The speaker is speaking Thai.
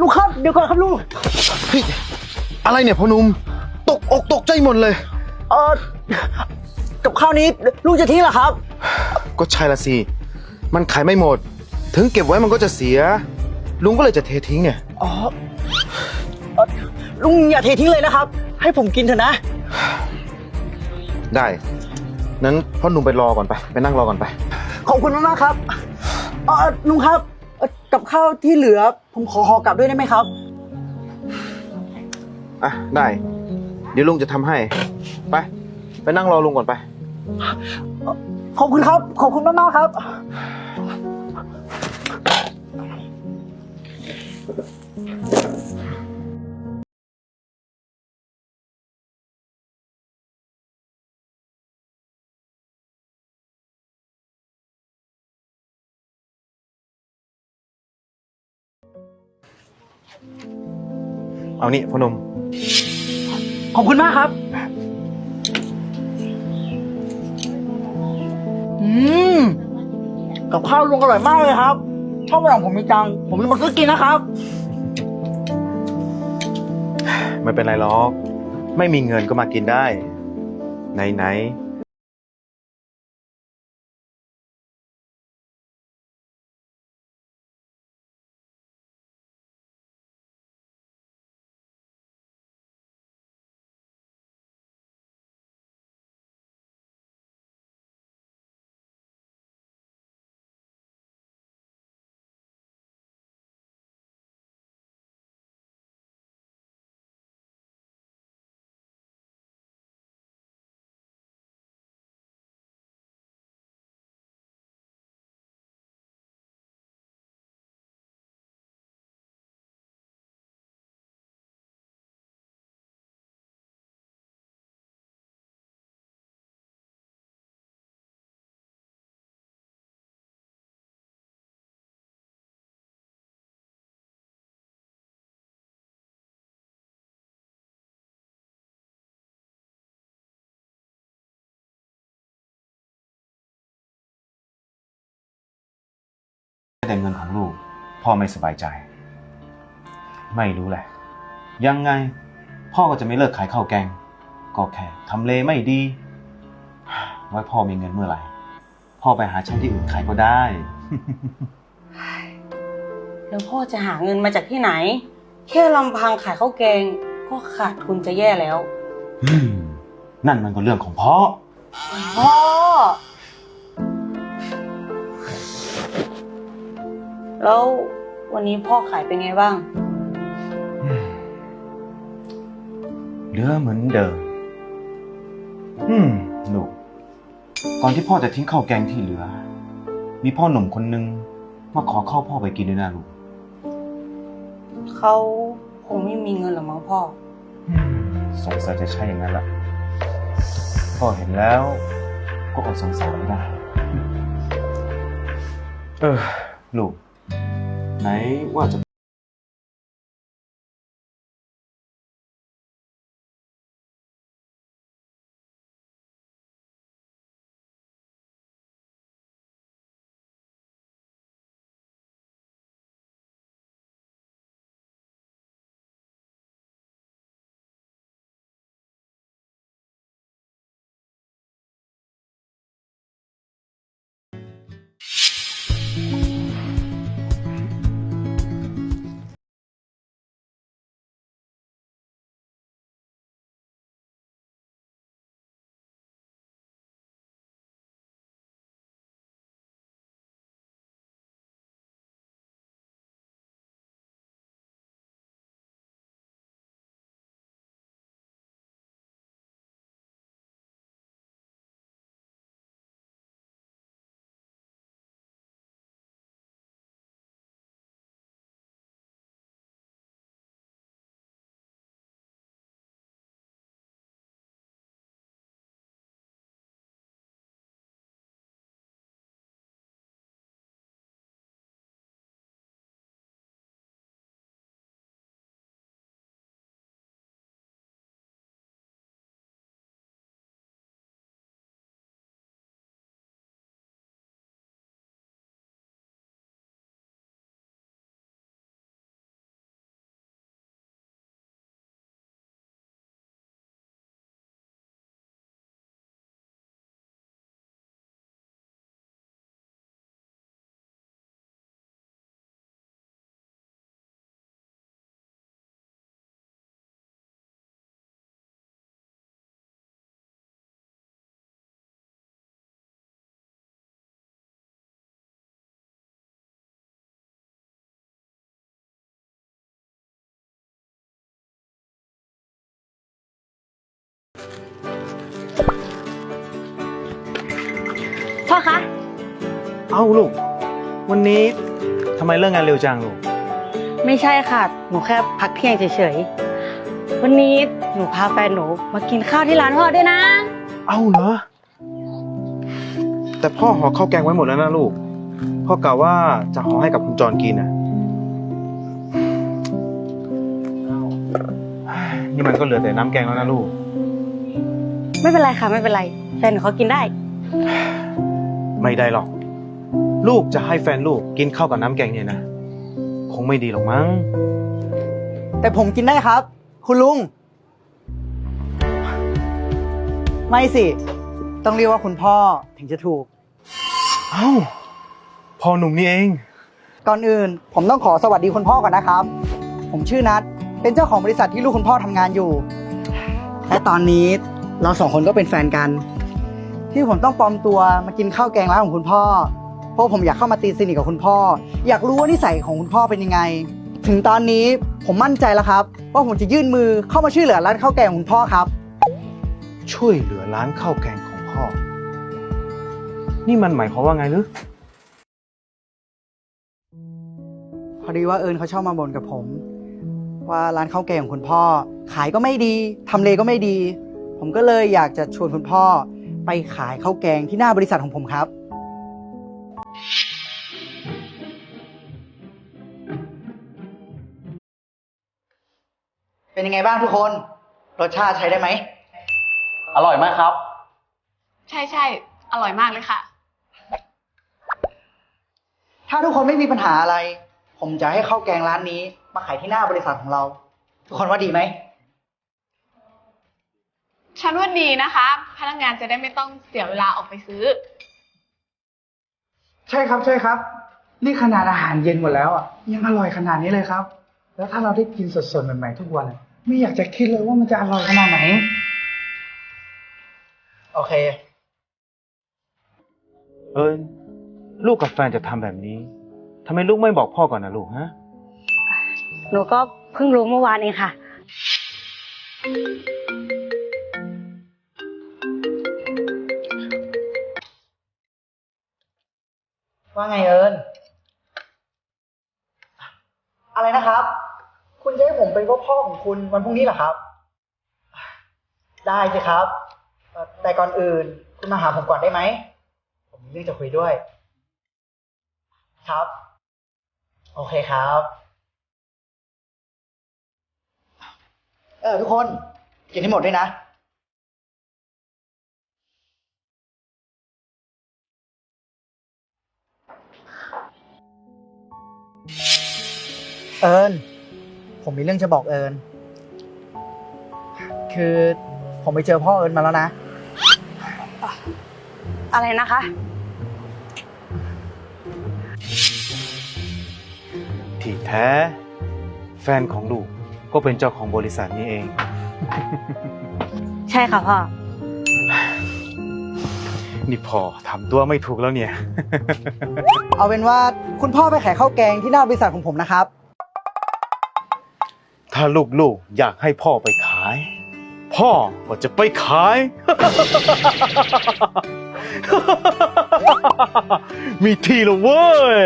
ลุงครับ เดี๋ยวก่อนครับลุงเฮ้ยอะไรเนี่ยพ่อหนุ่มตกอกตกใจหมดเลย เออกับข้าวนี้ลุงจะทิ้งเหรอครับ ก็ใช่ละสิ มันขายไม่หมด ถึงเก็บไว้มันก็จะเสีย ลุงก็เลยจะเททิ้งเนี่ย อ๋อเอ่อลุงอย่าเททิ้งเลยนะครับ ให้ผมกินเถอะนะ ได้ นั้นพ่อหนุ่มไปรอก่อนไป ไปนั่งรอก่อนไป ขอบคุณมากๆครับ เออลุงครับเอ่อกับข้าวที่เหลือ ผมขอห่อกลับด้วยได้ไหมครับ อะได้ เดี๋ยวลุงจะทำให้ ไป ไปนั่งรอลุงก่อนไป ขอบคุณครับ ขอบคุณมากๆครับ เอานี่พ่อหนุ่มขอบคุณมากครับ อืม กับข้าวลุงอร่อยมากเลยครับ ถ้าวันหลังผมมีตังค์ผมจะมาซื้อกินนะครับ ไม่เป็นไรหรอก ไม่มีเงินก็มากินได้ ไหนไแต่เงินของลูก พ่อไม่สบายใจ ไม่รู้แหละ ยังไง พ่อก็จะไม่เลิกขายข้าวแกง ก็แค่ทำเลไม่ดี ไว้พ่อมีเงินเมื่อไหร่ พ่อไปหาช่างที่อื่นขายก็ได้ แล้วพ่อจะหาเงินมาจากที่ไหน แค่ลำพังขายข้าวแกง ก็ขาดทุนจะแย่แล้วอืมนั่นมันก็เรื่องของพ่อ พ่อ แล้ววันนี้พ่อขายเป็นไงบ้าง เหลือเหมือนเดิม อืมลูกก่อนที่พ่อจะทิ้งข้าวแกงที่เหลือ มีพ่อหนุ่มคนนึงมาขอข้าวพ่อไปกินด้วยนะลูกเขาคงไม่มีเงินหรอกมั้งพ่อ สงสัยจะใช่อย่างนั้นแหละพ่อเห็นแล้วก็อดสงสารไม่ได้ เออ ลูก ไหนว่าจะ พ่อคะ เอ้าลูก วันนี้ทำไมเลิกงานเร็วจังลูก ไม่ใช่ค่ะ หนูแค่พักเที่ยงเฉยๆ วันนี้หนูพาแฟนหนูมากินข้าวที่ร้านพ่อด้วยนะ เอ้าเหรอ แต่พ่อห่อข้าวแกงไว้หมดแล้วนะลูก พ่อกะว่าจะห่อให้กับคุณจรกินนะนี่มันก็เหลือแต่น้ำแกงแล้วนะลูก ไม่เป็นไรค่ะไม่เป็นไร แฟนหนูเขากินได้ ไม่ได้หรอก ลูกจะให้แฟนลูกกินข้าวกับน้ำแกงเนี่ยนะ คงไม่ดีหรอกมั้ง แต่ผมกินได้ครับ คุณลุง ไม่สิ ต้องเรียกว่าคุณพ่อถึงจะถูก เอ้าพ่อหนุ่มนี่เอง ก่อนอื่น ผมต้องขอสวัสดีคุณพ่อก่อนนะครับ ผมชื่อนัทเป็นเจ้าของบริษัทที่ลูกคุณพ่อทำงานอยู่ และตอนนี้ เราสองคนก็เป็นแฟนกัน ที่ผมต้องปลอมตัวมากินข้าวแกงร้านของคุณพ่อ เพราะผมอยากเข้ามาตีสนิทกับคุณพ่อ อยากรู้ว่านิสัยของคุณพ่อเป็นยังไง ถึงตอนนี้ผมมั่นใจแล้วครับว่าผมจะยื่นมือเข้ามาช่วยเหลือร้านข้าวแกงของคุณพ่อครับ ช่วยเหลือร้านข้าวแกงของพ่อ นี่มันหมายความว่าไงหรือ พอดีว่าเอิญเขาชอบมาบ่นกับผม ว่าร้านข้าวแกงของคุณพ่อ ขายก็ไม่ดีทำเลก็ไม่ดี ผมก็เลยอยากจะชวนคุณพ่อไปขายข้าวแกงที่หน้าบริษัทของผมครับ เป็นยังไงบ้างทุกคน รสชาติใช้ได้ไหม อร่อยมากครับ ใช่ใช่อร่อยมากเลยค่ะ ถ้าทุกคนไม่มีปัญหาอะไร ผมจะให้ข้าวแกงร้านนี้ มาขายที่หน้าบริษัทของเรา ทุกคนว่าดีไหม ฉันว่าดีนะคะ พนักงานจะได้ไม่ต้องเสียเวลาออกไปซื้อ ใช่ครับใช่ครับ นี่ขนาดอาหารเย็นหมดแล้วอะยังอร่อยขนาดนี้เลยครับ แล้วถ้าเราได้กินสดๆใหม่ๆทุกวันอะไม่อยากจะคิดเลยว่ามันจะอร่อยขนาดไหน โอเค เอิญลูกกับแฟนจะทำแบบนี้ทำไมลูกไม่บอกพ่อก่อนนะลูกฮะ หนูก็เพิ่งรู้เมื่อวานเองค่ะ ว่าไงเอิญอะไรนะครับ คุณจะให้ผมเป็นพ่อพ่อของคุณวันพรุ่งนี้เหรอครับ ได้สิครับ แต่ก่อนอื่น คุณมาหาผมก่อนได้ไหม ผมมีเรื่องจะคุยด้วย ครับ โอเคครับ เออทุกคนกินให้หมดด้วยนะ เอิญผมมีเรื่องจะบอกเอิญคือผมไปเจอพ่อเอิญมาแล้วนะ อะไรนะคะ ที่แท้ แฟนของลูกก็เป็นเจ้าของบริษัทนี้เอง ใช่ค่ะพ่อ นี่พอทำตัวไม่ถูกแล้วเนี่ย เอาเป็นว่าคุณพ่อไปขายข้าวแกงที่หน้าบริษัทของผมนะครับ ถ้าลูกๆอยากให้พ่อไปขาย พ่อก็จะไปขาย มีทีแล้วเว้ย